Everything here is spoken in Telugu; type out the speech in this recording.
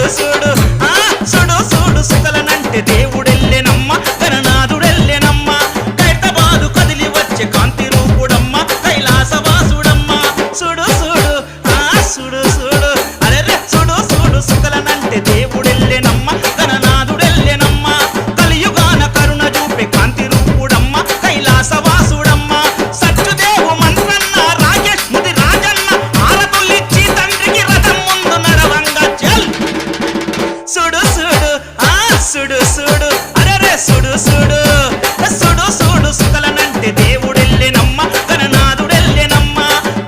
సూడు సూడు ఆ సూడు సూడు సుతలనంటే దేవుడెల్లెనమ్మ గణనాథుడెల్లెనమ్మ కైతబాదు కదిలి వచ్చే కాంతి రూపుడమ్మ కైలాసవాసుడమ్మ. సూడు సూడు ఆ సూడు சுடு சுடு.